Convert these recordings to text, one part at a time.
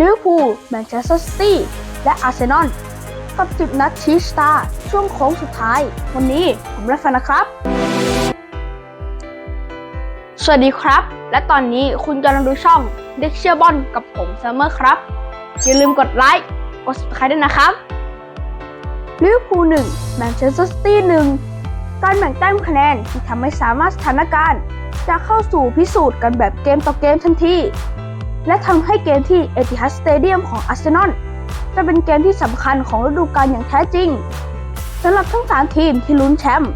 ลิเวอร์พูลแมนเชสเตอร์ซิตี้และอาร์เซนอลกับ10นัดชี้ชะตาช่วงโค้งสุดท้าย วันนี้ผมและฟันนะครับ สวัสดีครับ และตอนนี้คุณกำลังดูช่องเด็กเชียร์บอลกับผมเซมเมอร์ครับ อย่าลืมกดไลค์กด subscribe ด้วยนะครับลิเวอร์พูล1แมนเชสเตอร์ซิตี้1การแบ่งแต้มคะแนนที่ทำให้สามารถสถานการณ์ จะเข้าสู่พิสูจน์กันแบบเกมต่อเกมทันที และทำให้เกมที่เอติฮัดสเตเดียมของอาร์เซนอลจะเป็นเกมที่สำคัญของฤดูกาลอย่างแท้จริงสำหรับทั้งสามทีมที่ลุ้นแชมป์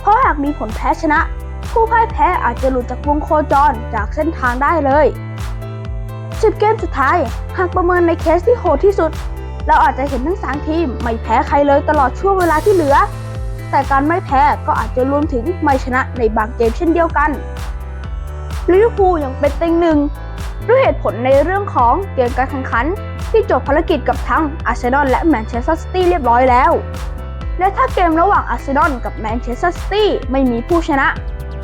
เพราะหากมีผลแพ้ชนะ ผู้พ่ายแพ้อาจจะหลุดจากวงโคจรจากเส้นทางได้เลย10เกมสุดท้าย หากประเมินในเคสที่โหดที่สุด เราอาจจะเห็นทั้งสามทีมไม่แพ้ใครเลยตลอดช่วงเวลาที่เหลือ แต่การไม่แพ้ก็อาจจะรวมถึงไม่ชนะในบางเกมเช่นเดียวกันลิเวอร์พูลยังเป็นเต็งหนึ่ง ด้วยเหตุผลในเรื่องของเกมการแข่งขัน ที่จบภารกิจกับทั้งอาร์เซนอลและแมนเชสเตอร์ซิตี้เรียบร้อยแล้ว และถ้าเกมระหว่างอาร์เซนอลกับแมนเชสเตอร์ซิตี้ไม่มีผู้ชนะ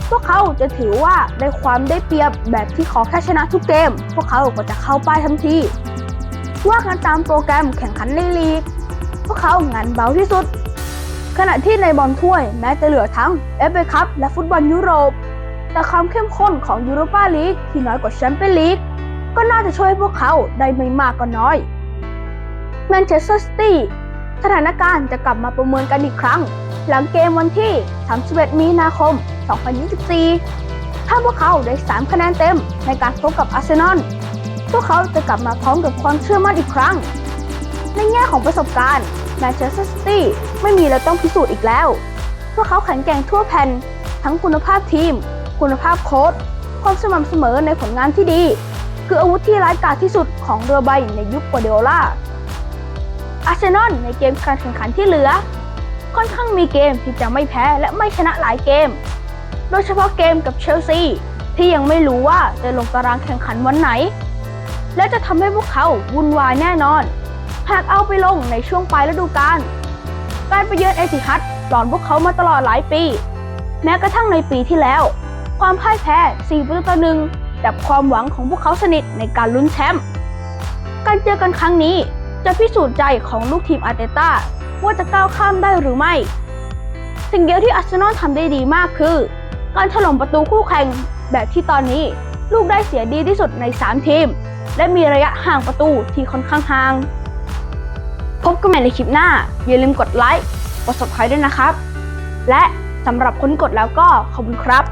พวกเขาจะถือว่าได้ความได้เปรียบแบบที่ขอแค่ชนะทุกเกม พวกเขาก็จะเข้าป้ายทันทีว่ากันตามโปรแกรมแข่งขันในลีก พวกเขางานเบาที่สุด ขณะที่ในบอลถ้วยแม้จะเหลือทั้งเอฟเอคัพและฟุตบอลยุโรป แต่ความเข้มข้นของยูโรปาลีกที่น้อยกว่าแชมเปี้ยนลีกก็น่าจะช่วยพวกเขาได้ไม่มากก็น้อยแมนเชสเตอร์ซิตี้สถานการณ์จะกลับมาประเมินกันอีกครั้ง หลังเกมวันที่ 31 มีนาคม 2024 ถ้าพวกเขาได้ 3 คะแนนเต็มในการพบกับอาร์เซนอลพวกเขาจะกลับมาพร้อมกับความเชื่อมั่นอีกครั้ง ในแง่ของประสบการณ์แมนเชสเตอร์ซิตี้ไม่มีอะไรต้องพิสูจน์อีกแล้ว พวกเขาแข็งแกร่งทั่วแผ่นทั้งคุณภาพทีม คุณภาพโค้ชความสม่ำเสมอในผลงานที่ดี คืออาวุธที่ร้ายกาจที่สุดของเรือใบในยุคกัวเดโอลาอาร์เซนอลในเกมการแข่งขันที่เหลือ ค่อนข้างมีเกมที่จะไม่แพ้และไม่ชนะหลายเกม โดยเฉพาะเกมกับเชลซีที่ยังไม่รู้ว่าจะลงตารางแข่งขันวันไหน และจะทำให้พวกเขาวุ่นวายแน่นอน หากเอาไปลงในช่วงปลายฤดูกาลการไปเยือนเอติฮัดหลอนพวกเขามาตลอดหลายปี แม้กระทั่งในปีที่แล้ว ความพ่ายแพ้ 4 ประตูต่อหนึ่งดับความหวังของพวกเขาสนิทในการลุ้นแชมป์ การเจอกันครั้งนี้จะพิสูจน์ใจของลูกทีมอาร์เตต้าว่าจะก้าวข้ามได้หรือไม่ สิ่งเดียวที่อาร์เซนอลทำได้ดีมากคือ การถล่มประตูคู่แข่งแบบที่ตอนนี้ลูกได้เสียดีที่สุดใน 3 ทีม และมีระยะห่างประตูที่ค่อนข้างห่าง พบกันใหม่ในคลิปหน้า อย่าลืมกดไลค์ กด subscribe ด้วยนะครับ และสำหรับคนกดแล้วก็ขอบคุณครับ